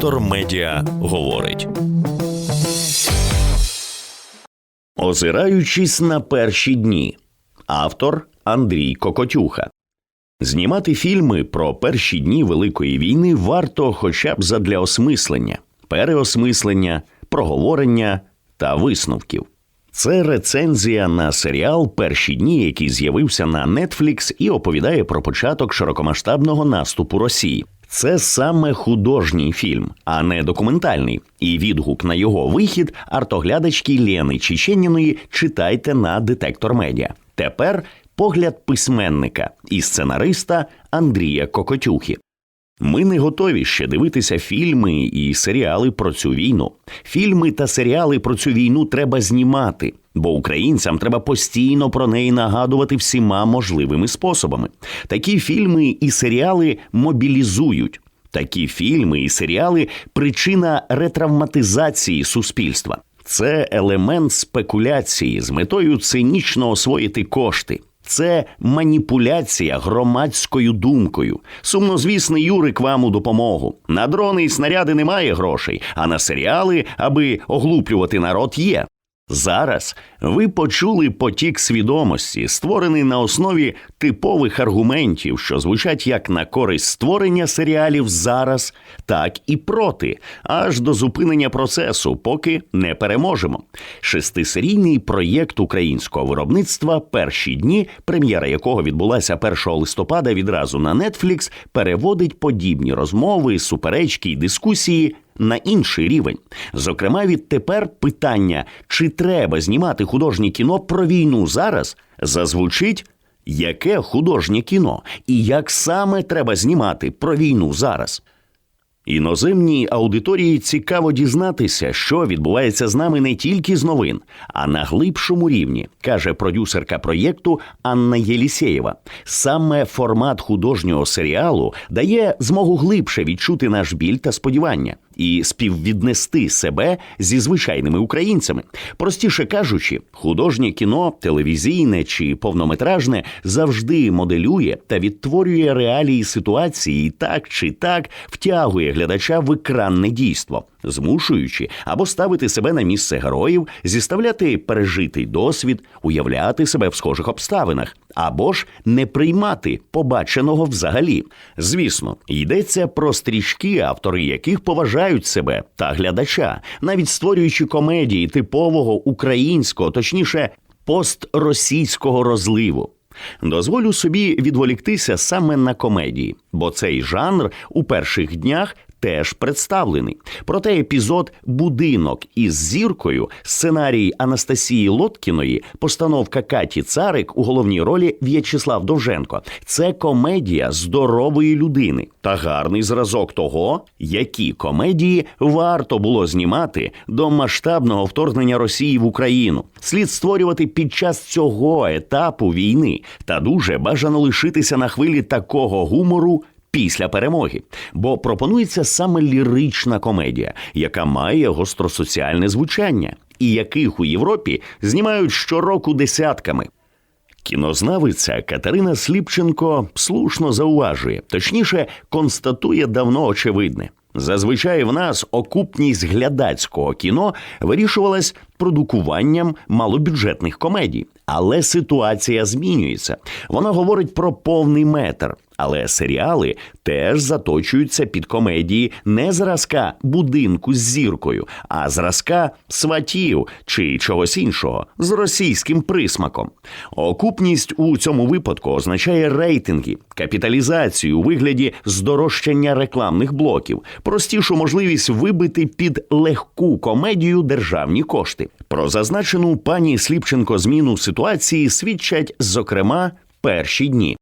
Детектор Медіа говорить. Озираючись на перші дні. Автор Андрій Кокотюха. Знімати фільми про перші дні Великої війни варто хоча б задля осмислення, переосмислення, проговорення та висновків. Це рецензія на серіал Перші дні, який з'явився на Netflix і оповідає про початок широкомасштабного наступу Росії. Це саме художній фільм, а не документальний. І відгук на його вихід артоглядачки Лєни Чеченіної читайте на детектор медіа. Тепер погляд письменника і сценариста Андрія Кокотюхи. Ми не готові ще дивитися фільми і серіали про цю війну. Фільми та серіали про цю війну треба знімати, бо українцям треба постійно про неї нагадувати всіма можливими способами. Такі фільми і серіали мобілізують. Такі фільми і серіали причина ретравматизації суспільства. Це елемент спекуляції з метою цинічно освоїти кошти. Це маніпуляція громадською думкою. Сумнозвісний Юрик вам у допомогу. На дрони і снаряди немає грошей, а на серіали, аби оглуплювати народ, є. Зараз ви почули потік свідомості, створений на основі типових аргументів, що звучать як на користь створення серіалів зараз, так і проти, аж до зупинення процесу, поки не переможемо. Шестисерійний проєкт українського виробництва перші дні, прем'єра якого відбулася 1 листопада відразу на Netflix, переводить подібні розмови, суперечки й дискусії на інший рівень. Зокрема, відтепер питання, чи треба знімати художнє кіно про війну зараз, зазвучить. Яке художнє кіно і як саме треба знімати про війну зараз? Іноземній аудиторії цікаво дізнатися, що відбувається з нами не тільки з новин, а на глибшому рівні, каже продюсерка проєкту Анна Єлісєєва. Саме формат художнього серіалу дає змогу глибше відчути наш біль та сподівання і співвіднести себе зі звичайними українцями. Простіше кажучи, художнє кіно, телевізійне чи повнометражне завжди моделює та відтворює реалії ситуації і так чи так втягує глядача в екранне дійство, змушуючи або ставити себе на місце героїв, зіставляти пережитий досвід, уявляти себе в схожих обставинах, або ж не приймати побаченого взагалі. Звісно, йдеться про стрічки, автори яких поважають себе та глядача, навіть створюючи комедії типового українського, точніше, постросійського розливу. Дозволю собі відволіктися саме на комедії, бо цей жанр у перших днях теж представлений. Проте епізод Будинок із зіркою, сценарій Анастасії Лоткіної, постановка Каті Царик у головній ролі В'ячеслав Довженко. Це комедія здорової людини та гарний зразок того, які комедії варто було знімати до масштабного вторгнення Росії в Україну. Слід створювати під час цього етапу війни та дуже бажано лишитися на хвилі такого гумору після перемоги, бо пропонується саме лірична комедія, яка має гостросоціальне звучання, і яких у Європі знімають щороку десятками. Кінознавиця Катерина Сліпченко слушно зауважує, точніше, констатує давно очевидне. Зазвичай в нас окупність глядацького кіно вирішувалась продукуванням малобюджетних комедій, але ситуація змінюється. Вона говорить про повний метр. Але серіали теж заточуються під комедії не зразка будинку з зіркою, а зразка сватів чи чогось іншого з російським присмаком. Окупність у цьому випадку означає рейтинги, капіталізацію у вигляді здорожчання рекламних блоків, простішу можливість вибити під легку комедію державні кошти. Про зазначену пані Сліпченко зміну ситуації свідчать зокрема перші дні.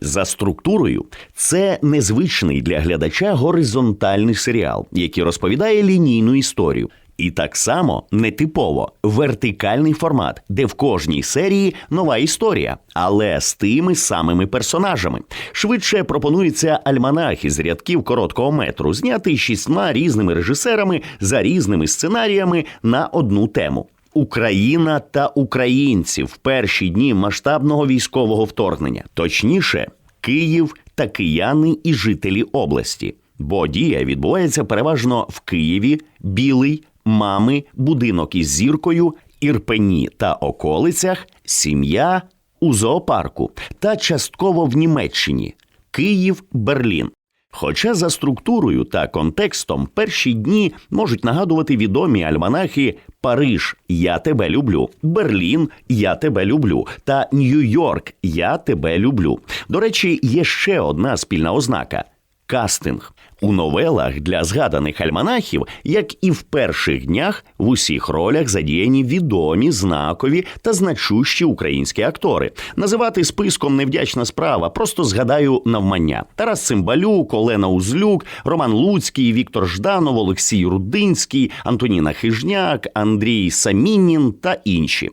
За структурою, це незвичний для глядача горизонтальний серіал, який розповідає лінійну історію. І так само нетипово вертикальний формат, де в кожній серії нова історія, але з тими самими персонажами. Швидше пропонується альманах із рядків короткого метру, знятий шістьма різними режисерами за різними сценаріями на одну тему. Україна та українці в перші дні масштабного військового вторгнення, точніше, Київ та кияни і жителі області. бо дія відбувається переважно в Києві, Білий, мами, будинок із зіркою, Ірпені та околицях, сім'я у зоопарку та частково в Німеччині Київ, Берлін. Хоча за структурою та контекстом перші дні можуть нагадувати відомі альманахи Париж Я тебе люблю, Берлін Я тебе люблю та Нью-Йорк Я тебе люблю. До речі, є ще одна спільна ознака. Кастинг у новелах для згаданих альманахів, як і в перших днях, в усіх ролях задіяні відомі, знакові та значущі українські актори. Називати списком невдячна справа. Просто згадаю навмання: Тарас Цимбалюк, Олена Узлюк, Роман Луцький, Віктор Жданов, Олексій Рудинський, Антоніна Хижняк, Андрій Самінін та інші.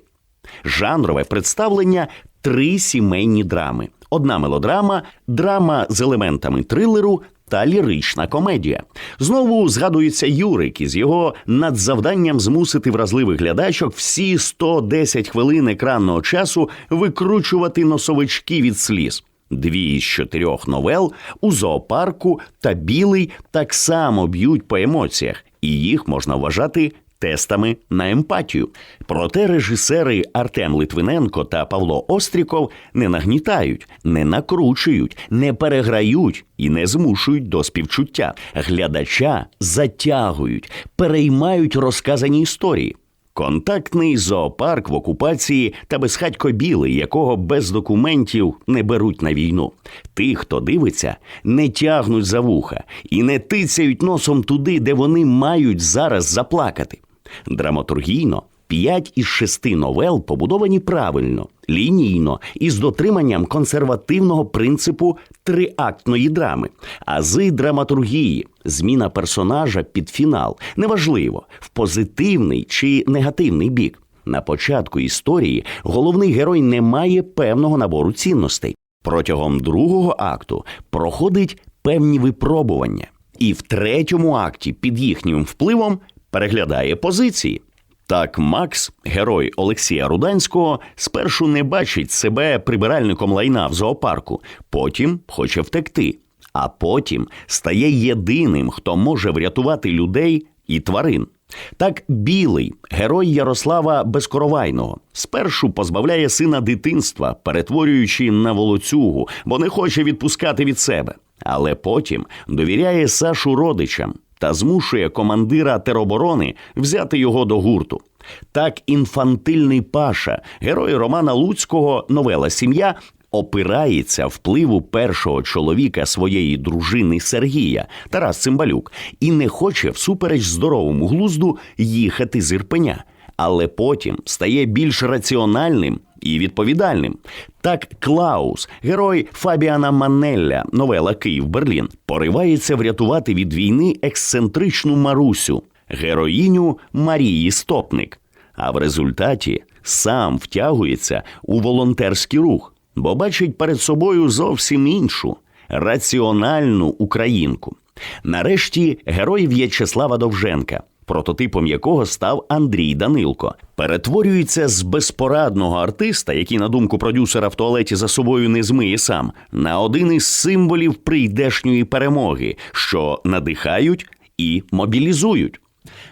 Жанрове представлення три сімейні драми: одна мелодрама, драма з елементами трилеру та лірична комедія. Знову згадується Юрик із його надзавданням змусити вразливих глядачок всі 110 хвилин екранного часу викручувати носовички від сліз. Дві із чотирьох новел у зоопарку та білий так само б'ють по емоціях, і їх можна вважати тестами на емпатію. Проте режисери Артем Литвиненко та Павло Остріков не нагнітають, не накручують, не переграють і не змушують до співчуття. Глядача затягують, переймають розказані історії. Контактний зоопарк в окупації та безхатько білий, якого без документів не беруть на війну. Тих, хто дивиться, не тягнуть за вуха і не тицяють носом туди, де вони мають зараз заплакати. Драматургійно п'ять із шести новел побудовані правильно, лінійно і з дотриманням консервативного принципу триактної драми. Ази драматургії, зміна персонажа під фінал неважливо в позитивний чи негативний бік. На початку історії головний герой не має певного набору цінностей. Протягом другого акту проходить певні випробування, і в третьому акті під їхнім впливом переглядає позиції. Так, Макс, герой Олексія Руданського, спершу не бачить себе прибиральником лайна в зоопарку, потім хоче втекти, а потім стає єдиним, хто може врятувати людей і тварин. Так, білий герой Ярослава Безкоровайного спершу позбавляє сина дитинства, перетворюючи на волоцюгу, бо не хоче відпускати від себе, але потім довіряє Сашу родичам та змушує командира тероборони взяти його до гурту. Так, інфантильний Паша, герой Романа Луцького, новела Сім'я. Опирається впливу першого чоловіка своєї дружини Сергія Тарас Цимбалюк і не хоче всупереч здоровому глузду їхати з Ірпеня, але потім стає більш раціональним і відповідальним. Так Клаус, герой Фабіана Манелля, новела Київ Берлін, поривається врятувати від війни ексцентричну Марусю, героїню Марії Стопник. А в результаті сам втягується у волонтерський рух, бо бачить перед собою зовсім іншу раціональну українку. Нарешті герой В'ячеслава Довженка прототипом якого став Андрій Данилко. Перетворюється з безпорадного артиста, який, на думку продюсера в туалеті за собою не змиє сам, на один із символів прийдешньої перемоги, що надихають і мобілізують.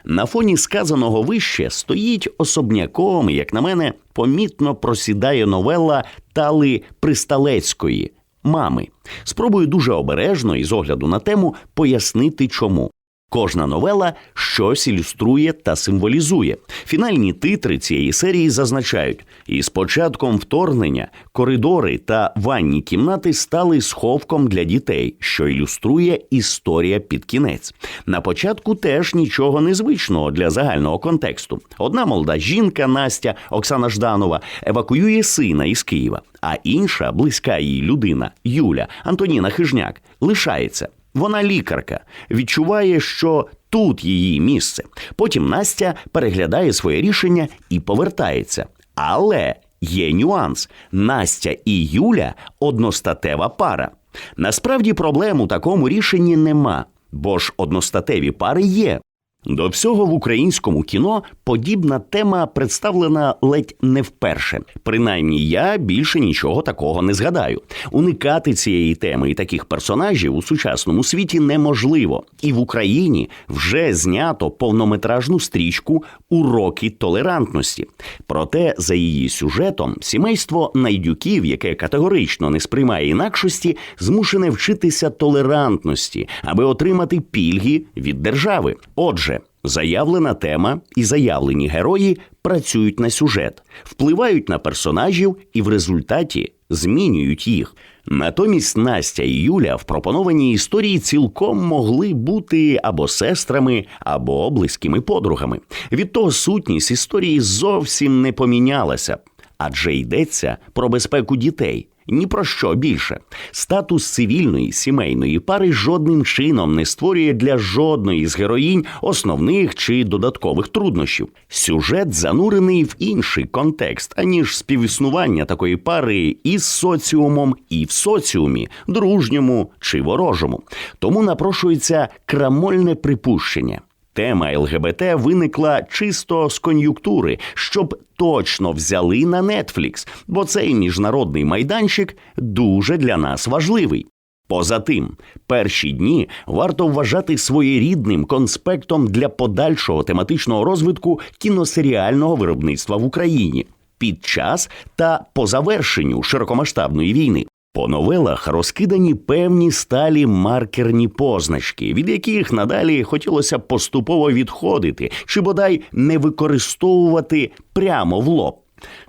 На фоні сказаного вище стоїть особняком, як на мене, помітно просідає новела Тали Присталецької мами. Спробую дуже обережно і з огляду на тему пояснити, чому. Кожна новела щось ілюструє та символізує. Фінальні титри цієї серії зазначають: із початком вторгнення коридори та ванні кімнати стали сховком для дітей, що ілюструє історія під кінець. На початку теж нічого незвичного для загального контексту. Одна молода жінка Настя Оксана Жданова евакуює сина із Києва, а інша близька їй людина Юля Антоніна Хижняк лишається. Вона лікарка, відчуває, що тут її місце. Потім Настя переглядає своє рішення і повертається. Але є нюанс: Настя і Юля одностатева пара. Насправді проблем у такому рішенні нема, бо ж одностатеві пари є. До всього в українському кіно подібна тема представлена ледь не вперше. Принаймні, я більше нічого такого не згадаю. Уникати цієї теми і таких персонажів у сучасному світі неможливо. І в Україні вже знято повнометражну стрічку Уроки толерантності. Проте за її сюжетом сімейство найдюків, яке категорично не сприймає інакшості, змушене вчитися толерантності, аби отримати пільги від держави. Отже, заявлена тема і заявлені герої працюють на сюжет, впливають на персонажів і в результаті змінюють їх. Натомість Настя і Юля в пропонованій історії цілком могли бути або сестрами, або близькими подругами. Від того сутність історії зовсім не помінялася, адже йдеться про безпеку дітей. Ні про що більше. Статус цивільної сімейної пари жодним чином не створює для жодної з героїнь основних чи додаткових труднощів. Сюжет занурений в інший контекст, аніж співіснування такої пари із соціумом і в соціумі, дружньому чи ворожому. Тому напрошується крамольне припущення. Тема ЛГБТ виникла чисто з кон'юнктури, щоб точно взяли на Netflix, бо цей міжнародний майданчик дуже для нас важливий. Поза тим, перші дні варто вважати своєрідним конспектом для подальшого тематичного розвитку кіносеріального виробництва в Україні під час та по завершенню широкомасштабної війни. По новелах розкидані певні сталі маркерні позначки, від яких надалі хотілося поступово відходити чи бодай не використовувати прямо в лоб.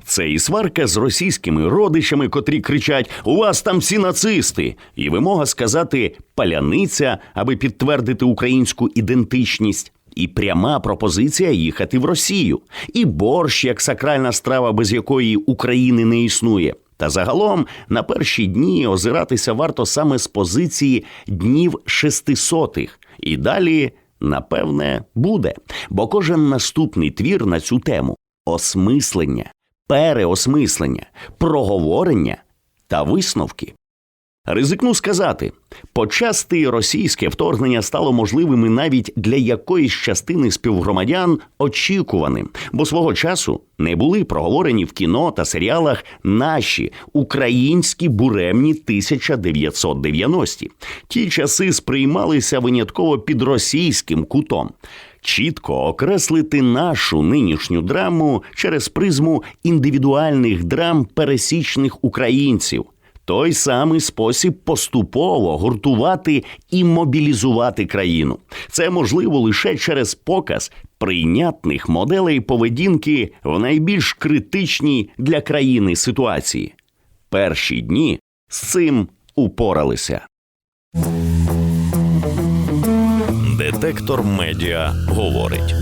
Це і сварка з російськими родичами, котрі кричать: У вас там всі нацисти, і вимога сказати паляниця, аби підтвердити українську ідентичність. І пряма пропозиція їхати в Росію, і борщ як сакральна страва, без якої України не існує. Та загалом на перші дні озиратися варто саме з позиції днів шестисотих, і далі, напевне, буде. Бо кожен наступний твір на цю тему осмислення, переосмислення, проговорення та висновки. Ризикну сказати, почасти російське вторгнення стало можливим навіть для якоїсь частини співгромадян очікуваним, бо свого часу не були проговорені в кіно та серіалах наші українські буремні 1990-ті. Ті часи сприймалися винятково під російським кутом. Чітко окреслити нашу нинішню драму через призму індивідуальних драм пересічних українців той самий спосіб поступово гуртувати і мобілізувати країну. Це можливо лише через показ прийнятних моделей поведінки в найбільш критичній для країни ситуації. Перші дні з цим упоралися. Детектор медіа говорить.